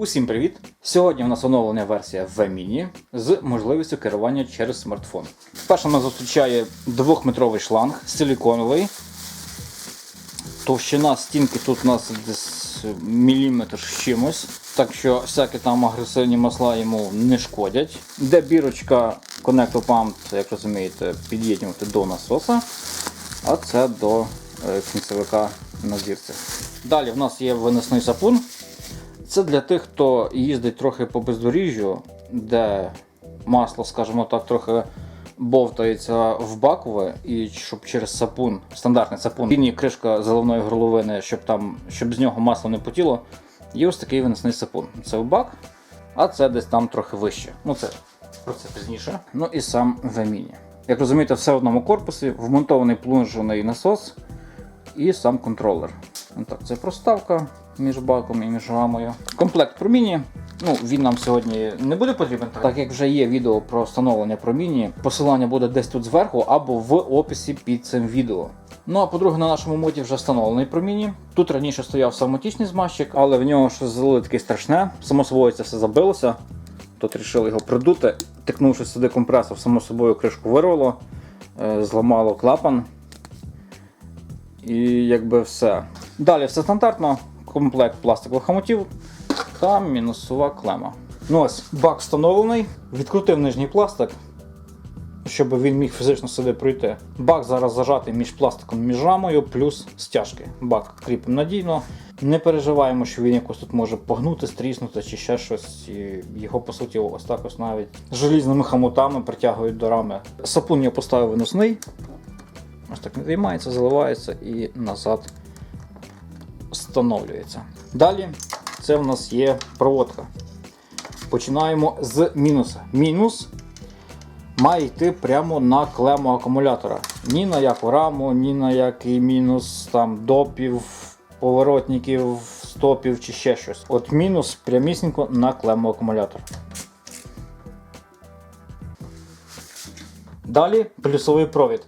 Усім привіт! Сьогодні у нас оновлена версія V-Mini з можливістю керування через смартфон. Вперше нас зустрічає 2-метровий шланг силіконовий. Товщина стінки тут у нас десь міліметр з чимось. Так що всякі там агресивні масла йому не шкодять. Де бірочка Connect Pump, як розумієте, під'єднувати до насоса, а це до е, кінцевика на зірці. Далі в нас є виносний сапун. Це для тих, хто їздить трохи по бездоріжжю, де масло, скажімо так, трохи бовтається в бакове, і щоб через сапун, стандартний сапун, лінії кришка заливної горловини, щоб там, щоб з нього масло не потіло, є ось такий виносний сапун. Це в бак, а це десь там трохи вище. Ну це про це пізніше. Ну і сам Веміні. Як розумієте, все в одному корпусі, вмонтований плунжений насос і сам контролер. Ну, Так, це проставка між баком і між рамою. Комплект проміні. Ну, він нам сьогодні не буде потрібен, так як вже є відео про встановлення проміні. Посилання буде десь тут зверху або в описі під цим відео. Ну а по-друге, на нашому моді вже встановлений проміні. Тут раніше стояв самотічний змазчик, але в нього щось залили таке страшне. Само собою це все забилося. Тут вирішили його придути, тикнувши сюди компресор, само собою кришку вирвало, е, зламало клапан. І якби все. Далі все стандартно, комплект пластикових хомутів та мінусова клема. Ну ось, бак встановлений, відкрутив нижній пластик, щоб він міг фізично сюди пройти. Бак зараз зажатий між пластиком між рамою, плюс стяжки. Бак кріпимо надійно. Не переживаємо, що він якось тут може погнути, стріснути чи ще щось. Його, по суті, ось так ось навіть желізними хомутами притягують до рами. Сапун я поставив виносний. Ось так відіймається, заливається і назад встановлюється. Далі це в нас є проводка. Починаємо з мінуса. Мінус має йти прямо на клему акумулятора. Ні на яку раму, ні на який мінус там допів, поворотників, стопів чи ще щось. От мінус прямісінько на клему акумулятора. Далі плюсовий провід.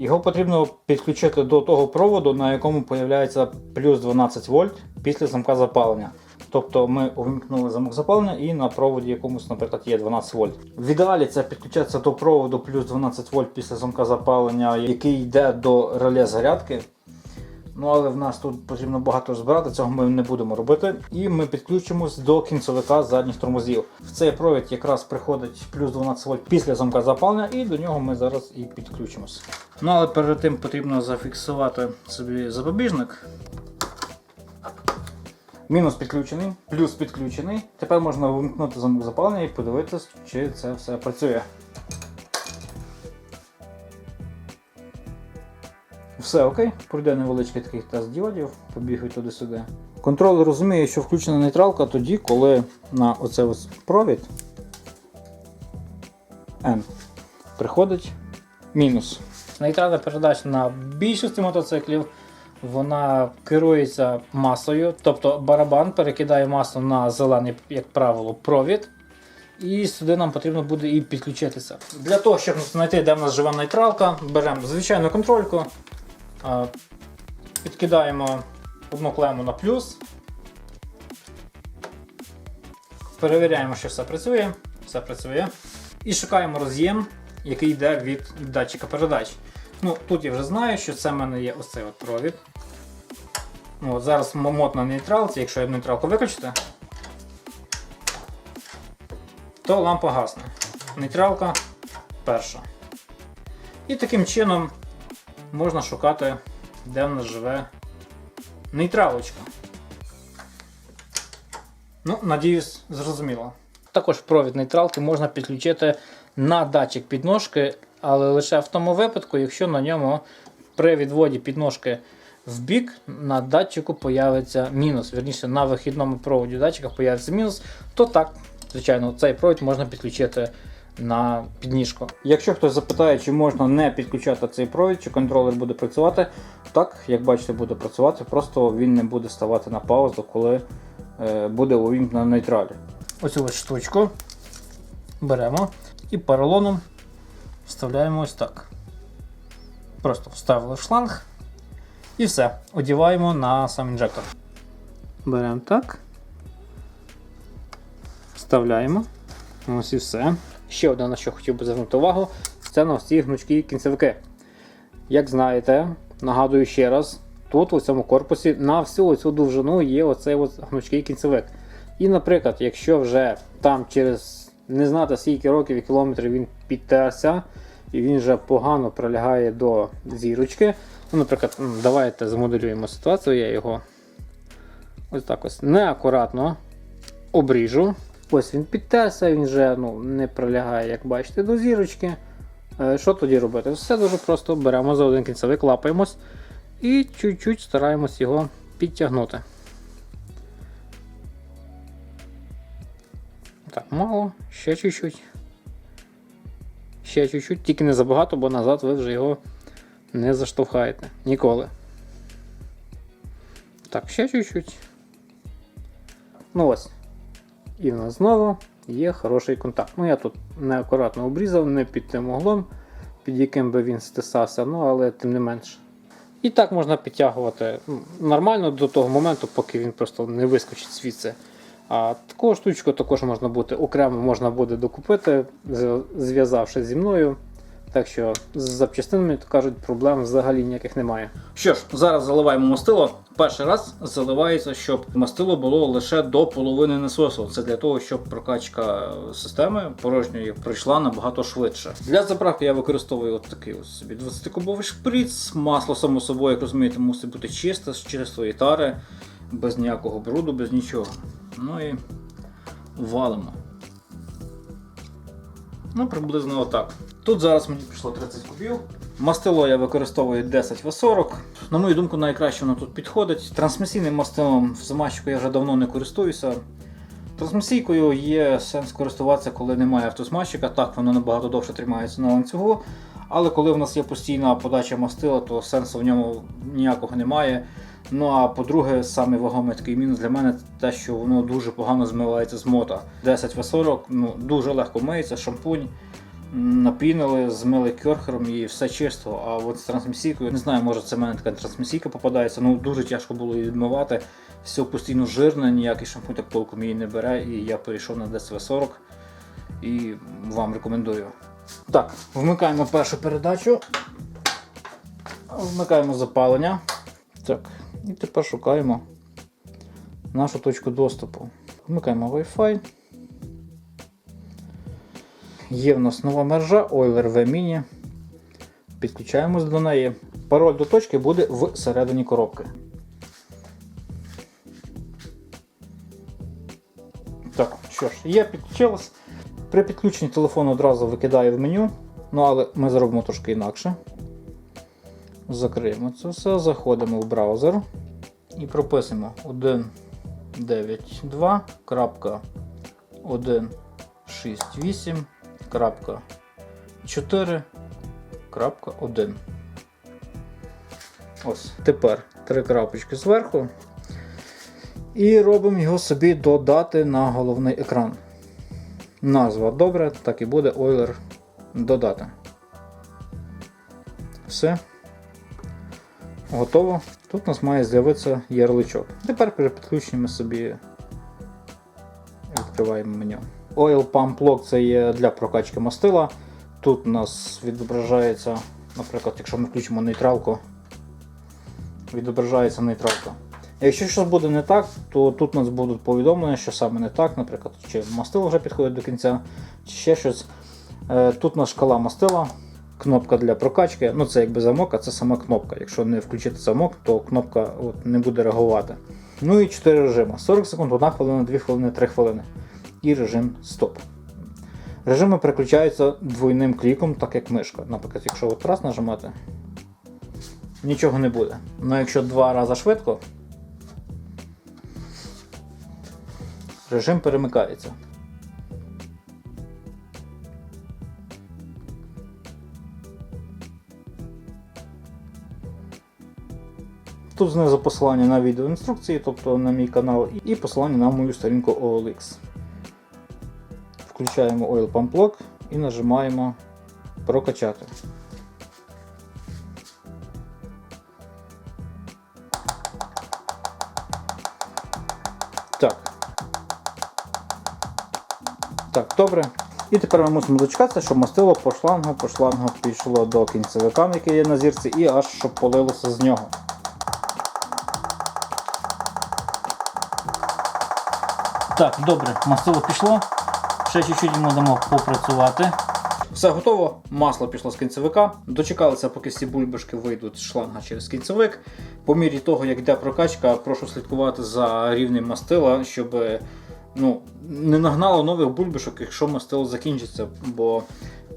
Його потрібно підключити до того проводу, на якому з'являється плюс 12 вольт після замка запалення. Тобто ми увімкнули замок запалення і на проводі якомусь, наприклад, є 12 вольт. В ідеалі це підключається до проводу плюс 12 вольт після замка запалення, який йде до реле зарядки. Ну, але в нас тут потрібно багато збирати, цього ми не будемо робити. І ми підключимось до кінцевика задніх тормозів. В цей провід якраз приходить плюс 12 вольт після замка запалення, і до нього ми зараз і підключимось. Ну, але перед тим потрібно зафіксувати собі запобіжник. Мінус підключений, плюс підключений. Тепер можна вимкнути замок запалення і подивитися, чи це все працює. Все окей, пройде невеличкий такий тест діодів, побігають туди-сюди. Контролер розуміє, що включена нейтралка тоді, коли на оцей ось провід N приходить мінус. Нейтральна передача на більшості мотоциклів вона керується масою, тобто барабан перекидає масу на зелений, як правило, провід. І сюди нам потрібно буде і підключитися. Для того, щоб знайти, де в нас живе нейтралка, беремо звичайну контрольку, підкидаємо одну клему на плюс. Перевіряємо, що все працює. Все працює. І шукаємо роз'єм, який йде від датчика передач. Ну, Тут я вже знаю, що це в мене є ось цей от провід. Ну, от Зараз мод на нейтралці, якщо я нейтралку виключити, то лампа гасне. Нейтралка перша. І таким чином можна шукати, де в нас живе нейтралочка. Ну, надіюсь, зрозуміло. Також провід нейтралки можна підключити на датчик підножки, але лише в тому випадку, якщо на ньому при відводі підножки в бік на датчику появиться мінус. Вірніше, на вихідному проводі датчика появиться мінус, то так, звичайно, цей провід можна підключити на підніжку. Якщо хтось запитає, чи можна не підключати цей провід, чи контролер буде працювати, так, як бачите, буде працювати, просто він не буде ставати на паузу, коли е, буде увімкнено нейтралі. Оцю ось штучку беремо і поролоном вставляємо ось так. Просто вставили в шланг і все. Одіваємо на сам інжектор. Беремо так. Вставляємо. Ось і все. Ще одне, на що хотів би звернути увагу, це на ці гнучкі кінцевики. Як знаєте, нагадую ще раз, тут у цьому корпусі на всю цю довжину є оцей от гнучкий кінцевик. І, наприклад, якщо вже там через не знати скільки років і кілометрів він підтерся, і він вже погано прилягає до зірочки. Ну, наприклад, давайте змоделюємо ситуацію, я його ось так ось неакуратно обріжу. Ось він підтерся, він вже ну, не прилягає, як бачите, до зірочки. Е, Що тоді робити? Все дуже просто беремо за один кінцевик, лапаємось і чуть-чуть стараємось його підтягнути. Так, мало, ще чуть-чуть. Ще чуть-чуть, тільки не забагато, бо назад ви вже його не заштовхаєте. Ніколи. Так, ще чуть-чуть. Ну ось. І в нас знову є хороший контакт. Ну я тут неакуратно обрізав, не під тим углом, під яким би він стисався, ну але тим не менш. І так можна підтягувати ну, нормально до того моменту, поки він просто не вискочить звідси. А таку штучку також можна буде окремо можна буде докупити, зв'язавши зі мною. Так що з запчастинами, то кажуть, проблем взагалі ніяких немає. Що ж, зараз заливаємо мастило. Перший раз заливається, щоб мастило було лише до половини насосу. Це для того, щоб прокачка системи порожньої пройшла набагато швидше. Для заправки я використовую от такий ось собі 20-кубовий шприц. Масло, само собою, як розумієте, мусить бути чисте, з чистої тари, без ніякого бруду, без нічого. Ну і валимо. Ну, приблизно отак. Тут зараз мені пішло 30 кубів. Мастило я використовую 10 В40. На мою думку, найкраще воно тут підходить. Трансмісійним мастилом в замащику я вже давно не користуюся. Трансмісійкою є сенс користуватися, коли немає автосмащика. Так, воно набагато довше тримається на ланцюгу. Але коли в нас є постійна подача мастила, то сенсу в ньому ніякого немає. Ну а по-друге, саме вагомий такий мінус для мене те, що воно дуже погано змивається з мота. 10 В40 ну, дуже легко миється, шампунь. Напінили, змили кьорхером і все чисто. А от з трансмісійкою, не знаю, може це в мене така трансмісійка попадається, ну дуже тяжко було її відмивати. Все постійно жирне, ніякий шампунь так толком її не бере, і я перейшов на 10 В40 і вам рекомендую. Так, вмикаємо першу передачу. Вмикаємо запалення. Так, і тепер шукаємо нашу точку доступу. Вмикаємо Wi-Fi. Є в нас нова мережа Euler V-Mini. Підключаємось до неї. Пароль до точки буде всередині коробки. Так, що ж, я підключилась. При підключенні телефону одразу викидаю в меню. Ну, але ми зробимо трошки інакше. Закриємо це все, заходимо в браузер і прописуємо 192.168.4.1. Ось. Тепер три крапочки зверху. І робимо його собі додати на головний екран. Назва добре, так і буде Euler додати. Все. Готово. Тут у нас має з'явитися ярличок. Тепер ми собі відкриваємо меню. Oil Pump Lock це є для прокачки мастила. Тут у нас відображається, наприклад, якщо ми включимо нейтралку, відображається нейтралка. Якщо щось буде не так, то тут у нас будуть повідомлення, що саме не так, наприклад, чи мастило вже підходить до кінця, чи ще щось. Е, Тут у нас шкала мастила, кнопка для прокачки. Ну це якби замок, а це сама кнопка. Якщо не включити замок, то кнопка от, не буде реагувати. Ну і 4 режими: 40 секунд, 1 хвилина, 2 хвилини, 3 хвилини. І режим стоп. Режими переключаються двойним кліком, так як мишка. Наприклад, якщо от раз нажимати, нічого не буде. Ну якщо два рази швидко, режим перемикається. Тут знизу посилання на відеоінструкції, тобто на мій канал, і посилання на мою сторінку OLX. Включаємо Oil Pump Lock і нажимаємо прокачати. Так. Так, добре. І тепер ми мусимо дочекатися, щоб мастило по шлангу, по шлангу пішло до кінцевика, який є на зірці, і аж щоб полилося з нього. Так, добре, мастило пішло. Ще чуть-чуть йому дамо попрацювати. Все готово, масло пішло з кінцевика. Дочекалися, поки всі бульбашки вийдуть з шланга через кінцевик. По мірі того, як йде прокачка, прошу слідкувати за рівнем мастила, щоб ну, не нагнало нових бульбашок, якщо мастило закінчиться. Бо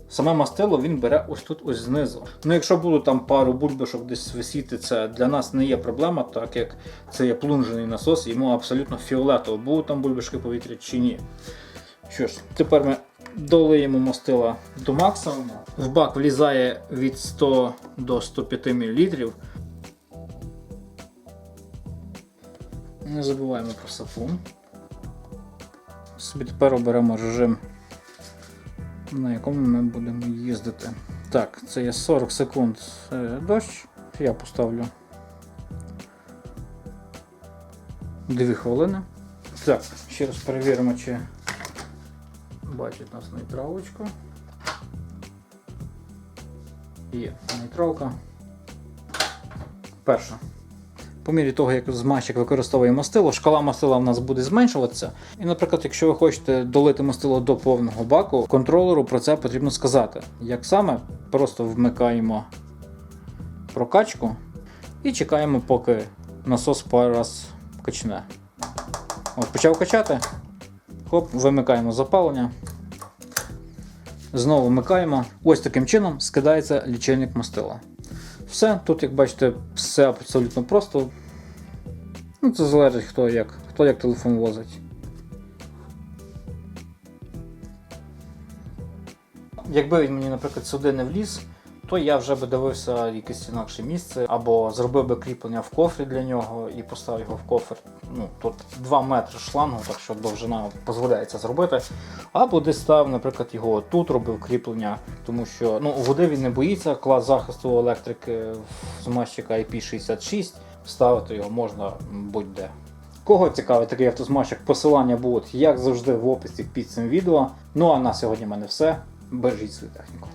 саме мастило він бере ось тут ось знизу. Ну, якщо будуть там пару бульбашок десь висіти, це для нас не є проблема, так як це є плунжений насос, йому абсолютно фіолетово, будуть там бульбашки повітря чи ні. Що ж, тепер ми долиємо мастила до максимуму. В бак влізає від 100 до 105 мл. Не забуваємо про сапун. Собі тепер оберемо режим, на якому ми будемо їздити. Так, це є 40 секунд е, дощ. Я поставлю 2 хвилини. Так, ще раз перевіримо, чи бачить нас нейтралочку. Є нейтралка. Перша. По мірі того, як змащик використовує мастило, шкала мастила в нас буде зменшуватися. І, наприклад, якщо ви хочете долити мастило до повного баку, контролеру про це потрібно сказати. Як саме, просто вмикаємо прокачку і чекаємо, поки насос пару раз качне. От, почав качати. Хоп, вимикаємо запалення. Знову вмикаємо. Ось таким чином скидається лічильник мастила. Все, тут, як бачите, все абсолютно просто. Ну, Це залежить хто як, хто як телефон возить. Якби він мені, наприклад, сюди не вліз, то я вже би дивився якесь інакше місце, або зробив би кріплення в кофрі для нього і поставив його в кофр. Ну, тут 2 метри шлангу, так що довжина дозволяє це зробити. Або десь ставив, наприклад, його тут робив кріплення, тому що ну, води він не боїться, клас захисту електрики в змащика IP66, ставити його можна будь-де. Кого цікавить такий автозмащик, посилання будуть, як завжди, в описі під цим відео. Ну а на сьогодні в мене все. Бережіть свою техніку.